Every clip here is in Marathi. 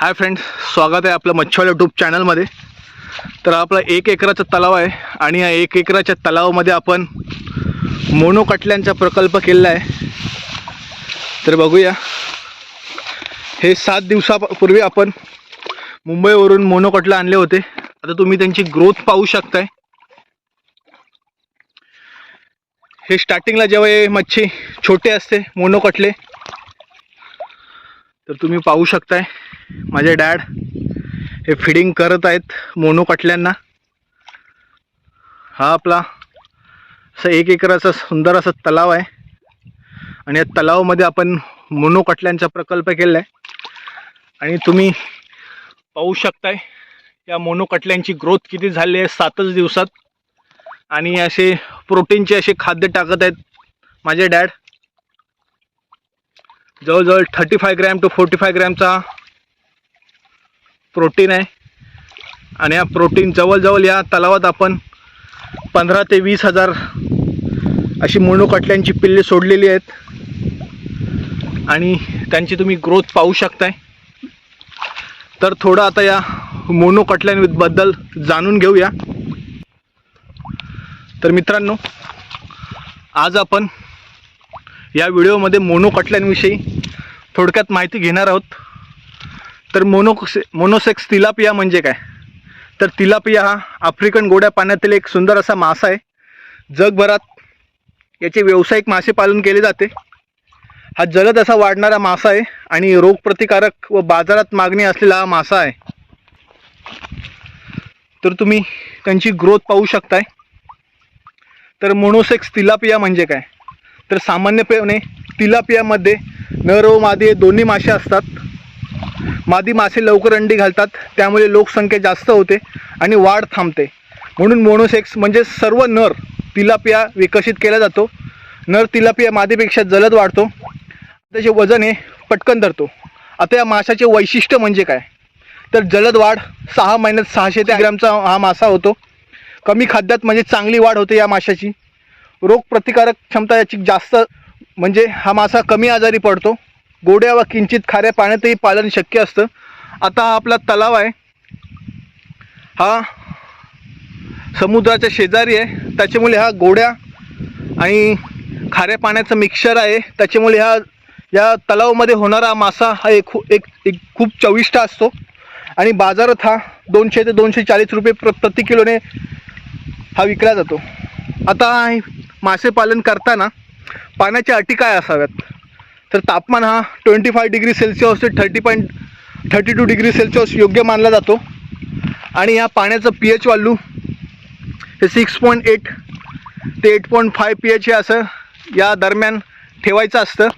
हाय फ्रेंड्स स्वागत आहे आपलं मच्छवाल यूट्यूब चॅनलमध्ये तर आपला एक एकराचा तलाव आहे आणि या एक एकराच्या तलावामध्ये आपण मोनो कटल्यांचा प्रकल्प केलेला आहे. तर बघूया. हे सात दिवसापूर्वी आपण मुंबईवरून मोनो कटला आणले होते. आता तुम्ही त्यांची ग्रोथ पाहू शकताय. हे स्टार्टिंगला जेव्हा हे मच्छी छोटे असते मोनो कटले तर तुम्ही पाहू शकताय माझे डॅड हे फिडिंग करत आहेत मोनो कटल्यांना. हा आपला असं एक एकराचा सुंदर असा तलाव आहे. आणि या तलावामध्ये आपण मोनो कटल्यांचा प्रकल्प केला आहे आणि तुम्ही पाहू शकताय या मोनो कटल्यांची ग्रोथ किती झाली आहे सातच दिवसात. आणि असे प्रोटीनचे असे खाद्य टाकत आहेत माझे डॅड जवळजवळ thirty five gram two forty five ग्रॅमचा protein आहे. आणि या प्रोटीन जवळजवळ या तलावात आपण पंधरा ते वीस हजार अशी मोनोकटल्यांची पिल्ले सोडलेली आहेत. आणि त्यांची तुम्ही ग्रोथ पाहू शकताय. तर थोडं आता या मोनोकटल्यांबद्दल जाणून घेऊया. तर मित्रांनो आज आपण या व्हिडिओमध्ये मोनो कटल्यांविषयी थोडक्यात माहिती घेणार आहोत. तर मोनो मोनोसेक्स तिलापिया म्हणजे काय? तर तिलापिया हा आफ्रिकन गोड्या पाण्यातील एक सुंदर असा मासा आहे. जगभरात याचे व्यावसायिक मासे पालन केले जाते. हा जलद असा वाढणारा मासा आहे आणि रोगप्रतिकारक व बाजारात मागणी असलेला हा मासा आहे. तर तुम्ही त्यांची ग्रोथ पाहू शकताय. तर मोनोसेक्स तिलापिया म्हणजे काय? तर सामान्यपणे तिलापियामध्ये नर व मादी हे दोन्ही मासे असतात. मादी मासे लवकर अंडी घालतात त्यामुळे लोकसंख्या जास्त होते आणि वाढ थांबते. म्हणून मोनोसेक्स म्हणजे सर्व नर तिलापिया विकसित केला जातो. नर तिलापिया मादीपेक्षा जलद वाढतो. त्याचे वजन हे पटकन धरतो. आता या माशाचे वैशिष्ट्य म्हणजे काय? तर जलद वाढ सहा महिन्यात सहाशे ते ग्रॅमचा हा मासा होतो. कमी खाद्यात म्हणजे चांगली वाढ होते या माशाची. रोगप्रतिकारक क्षमता याची जास्त म्हणजे हा मासा कमी आजारी पडतो. गोड्या व किंचित खाऱ्या पाण्यातही पालन शक्य असतं. आता हा आपला तलाव आहे. हा समुद्राच्या शेजारी आहे. त्याच्यामुळे हा गोड्या आणि खाऱ्या पाण्याचं मिक्सर आहे. त्याच्यामुळे हा या तलावामध्ये होणारा मासा हा एक एक एक खूप चविष्ट असतो. आणि बाजारात हा दोनशे ते दोनशे चाळीस रुपये प्र प्रति किलोने हा विकला जातो. आता मासेपालन करताना पाण्याच्या अटी काय असाव्यात? तर तापमान हा ट्वेंटी फाय डिग्री सेल्सिअस ते thirty point thirty two degree Celsius योग्य मानला जातो. आणि या पाण्याचं पी एच व्हॅल्यू हे सिक्स पॉईंट एट ते eight point five P H हे असं या दरम्यान ठेवायचं असतं.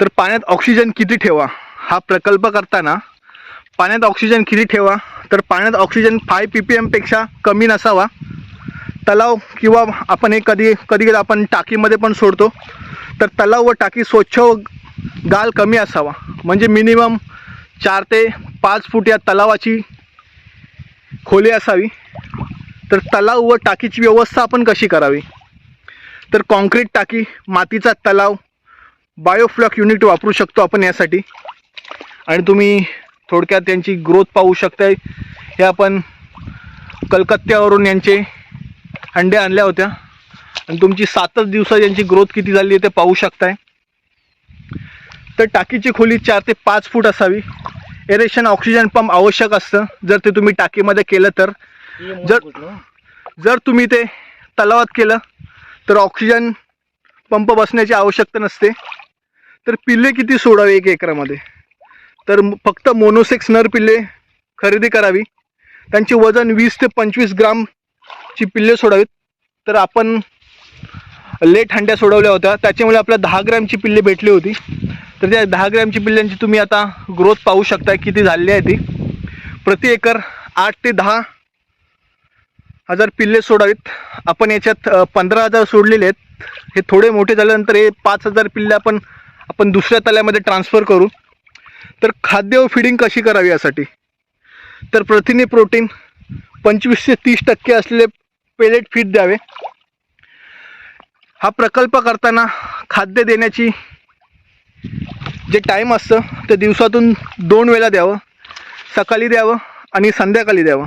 तर पाण्यात ऑक्सिजन किती ठेवा? हा प्रकल्प करताना पाण्यात ऑक्सिजन किती ठेवा? तर पाण्यात ऑक्सिजन फाय पी पी एमपेक्षा कमी नसावा. तलाव किंवा आपण हे कधी कधी कधी आपण टाकीमध्ये पण सोडतो. तर तलाव व टाकी स्वच्छ व गाल कमी असावा. म्हणजे मिनिमम चार ते पाच फूट या तलावाची खोली असावी. तर तलाव व टाकीची व्यवस्था आपण कशी करावी? तर कॉन्क्रीट टाकी मातीचा तलाव बायोफ्लॉक युनिट वापरू शकतो आपण यासाठी. आणि तुम्ही थोडक्यात त्यांची ग्रोथ पाहू शकताय. हे आपण कलकत्त्यावरून यांचे अंडे आणल्या होत्या. आणि तुमची सातच दिवसात यांची ग्रोथ किती झाली आहे ते पाहू शकताय. तर टाकीची खोली चार ते पाच फूट असावी. एरेशन ऑक्सिजन पंप आवश्यक असतं. जर ते तुम्ही टाकीमध्ये केलं तर. जर जर तुम्ही ते तलावात केलं तर ऑक्सिजन पंप बसण्याची आवश्यकता नसते. तर पिल्ले किती सोडावे एक एकरामध्ये? तर फक्त मोनोसेक्स नर पिल्ले खरेदी करावी. त्यांचे वजन वीस ते पंचवीस ची पिल्ले सोडावीत. तर आपण लेट हंड्या सोडवल्या होत्या. त्याच्यामुळे आपल्याला दहा ग्रॅमची पिल्ले भेटली होती. तर त्या दहा ग्रॅमची पिल्ल्यांची तुम्ही आता ग्रोथ पाहू शकता किती झालेली आहे ती. प्रति एकर आठ ते दहा हजार पिल्ले सोडावीत. आपण याच्यात पंधरा हजार सोडलेले आहेत. हे थोडे मोठे झाल्यानंतर हे पाच हजार पिल्ले आपण आपण दुसऱ्या तल्यामध्ये ट्रान्सफर करू. तर खाद्य व फिडिंग कशी करावी यासाठी? तर प्रथिने प्रोटीन पंचवीस ते तीस टक्के असलेले पेलेट फीड द्यावे. हा प्रकल्प करताना खाद्य देण्याची जे टाईम असतं ते दिवसातून दोन वेळा द्यावं. सकाळी द्यावं आणि संध्याकाळी द्यावं.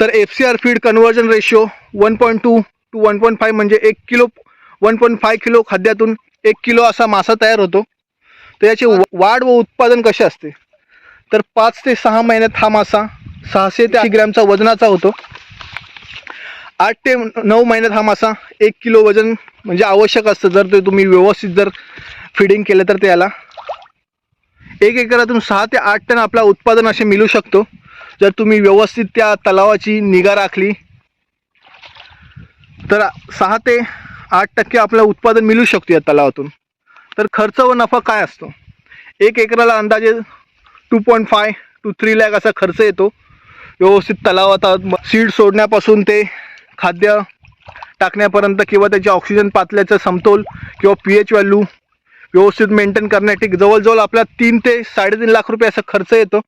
तर F C R feed conversion ratio one point two two one point five म्हणजे एक kilo one point five kilo खाद्यातून एक किलो असा मासा तयार होतो. तर याची वाढ व उत्पादन कसे असते? तर पाच ते सहा महिन्यात हा मासा सहाशे ते ग्रॅमचा वजनाचा होतो. आठ ते नऊ महिन्यात हा मासा एक किलो वजन म्हणजे आवश्यक असतं. जर ते तुम्ही व्यवस्थित जर फिडिंग केलं तर त्याला एक एकरातून सहा ते आठ टन आपला उत्पादन असे मिळू शकतो. जर तुम्ही व्यवस्थित त्या तलावाची निगा राखली तर सहा ते आठ टक्के आपलं उत्पादन मिळू शकतो या तलावातून. तर खर्च व नफा काय असतो? एक एकराला अंदाजे two point five two three lakh असा खर्च येतो. व्यवस्थित तलावात सीड सोडण्यापासून ते खाद्य टाकण्यापर्यंत किंवा त्याच्या ऑक्सिजन पातळ्याचा समतोल किंवा पी एच व्हॅल्यू व्यवस्थित मेंटेन करण्यासाठी जवळजवळ आपला तीन ते साडेतीन लाख रुपये असा खर्च येतो.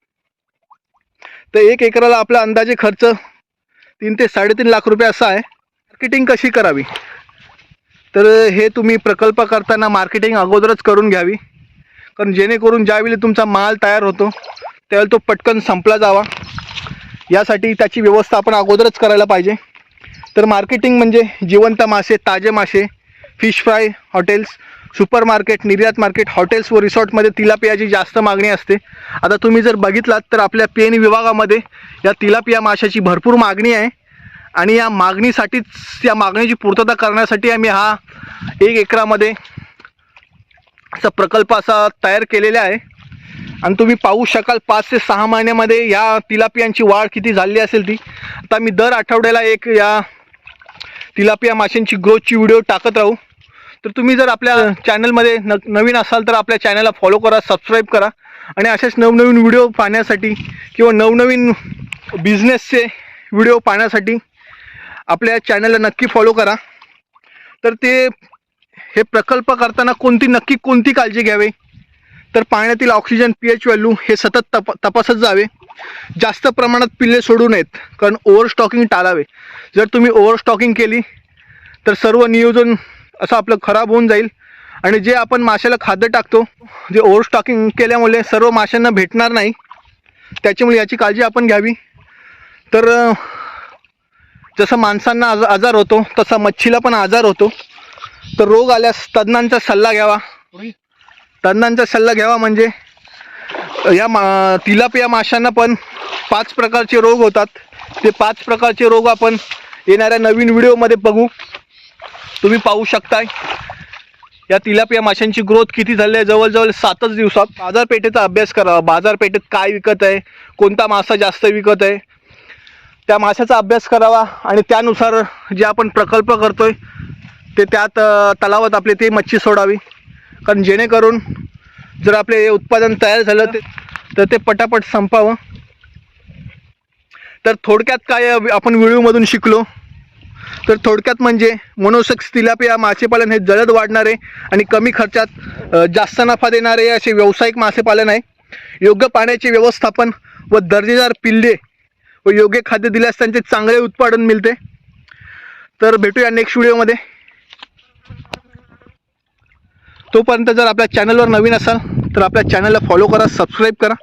तर एक एकराला आपला अंदाजे खर्च तीन ते साडेतीन लाख रुपये असा आहे. मार्केटिंग कशी करावी? तर हे तुम्ही प्रकल्प करताना मार्केटिंग अगोदरच करून घ्यावी. कारण जेणेकरून ज्यावेळी तुमचा माल तयार होतो त्यावेळी तो पटकन संपला जावा. यासाठी त्याची व्यवस्था आपण अगोदरच करायला पाहिजे. तर मार्केटिंग म्हणजे जिवंत मासे ताजे मासे fish fry hotels super market निर्यात मार्केट हॉटेल्स व रिसॉर्टमध्ये तिलापियाची जास्त मागणी असते. आता तुम्ही जर बघितलात तर आपल्या पेन विभागामध्ये या तिलापिया माशाची भरपूर मागणी आहे. आणि या मागणीसाठीच या मागणीची पूर्तता करण्यासाठी आम्ही हा एक एकरामध्ये असा प्रकल्प असा तयार केलेला आहे. आणि तुम्ही पाहू शकाल पाच ते सहा महिन्यामध्ये या तिलापियांची वाढ किती झाली असेल ती. आता मी दर आठवड्याला एक या तिलापिया माशांची ग्रोथची व्हिडिओ टाकत राहू. तर तुम्ही जर आपल्या चॅनलमध्ये न नवीन असाल तर आपल्या चॅनलला फॉलो करा सबस्क्राईब करा. आणि असेच नवनवीन व्हिडिओ पाहण्यासाठी किंवा नवनवीन बिझनेसचे व्हिडिओ पाहण्यासाठी आपल्या चॅनलला नक्की फॉलो करा. तर ते हे प्रकल्प करताना कोणती नक्की कोणती काळजी घ्यावी? तर पाण्यातील ऑक्सिजन पी एच व्हॅल्यू हे सतत तप तपासत जावे. जास्त प्रमाणात पिल्ले सोडू नयेत कारण ओव्हरस्टॉकिंग टाळावे. जर तुम्ही ओव्हरस्टॉकिंग केली तर सर्व नियोजन असं आपलं खराब होऊन जाईल. आणि जे आपण माशाला खाद्य टाकतो जे ओव्हरस्टॉकिंग केल्यामुळे सर्व माशांना भेटणार नाही त्याच्यामुळे याची काळजी आपण घ्यावी. तर जसं माणसांना आज आजार होतो तसा मच्छीला पण आजार होतो. तर रोग आल्यास तज्ज्ञांचा सल्ला घ्यावा. तज्ज्ञांचा सल्ला घ्यावा म्हणजे या मा तिलापिया माशांना पण पाच प्रकारचे रोग होतात. ते पाच प्रकारचे रोग आपण येणाऱ्या नवीन व्हिडिओमध्ये बघू. तुम्ही पाहू शकताय. या तिलापिया माशांची ग्रोथ किती झाली आहे? जवळजवळ सातच दिवसात बाजारपेठेचा अभ्यास करावा बाजारपेठेत काय विकत आहे? कोणता मासा जास्त विकत आहे? त्या माशाचा अभ्यास करावा आणि त्यानुसार जे आपण प्रकल्प करतोय ते त्यात तलावात आपले ते मच्छी सोडावी. कारण जेणेकरून जर आपले हे उत्पादन तयार झालं ते तर ते पटापट संपावं. तर थोडक्यात काय आपण व्हिडिओमधून शिकलो. तर थोडक्यात म्हणजे मोनोसेक्स तिलापिया मासेपालन हे जलद वाढणारे आणि कमी खर्चात जास्त नफा देणारे असे व्यावसायिक मासेपालन आहे. योग्य पाण्याचे व्यवस्थापन व दर्जेदार पिल्ले व योग्य खाद्य दिल्यास त्यांचे चांगले उत्पादन मिळते. तर भेटूया नेक्स्ट व्हिडिओमध्ये तोपर्यंत जर आपल्या चॅनलवर नवीन असाल तर आपल्या चॅनलला फॉलो करा सबस्क्राईब करा.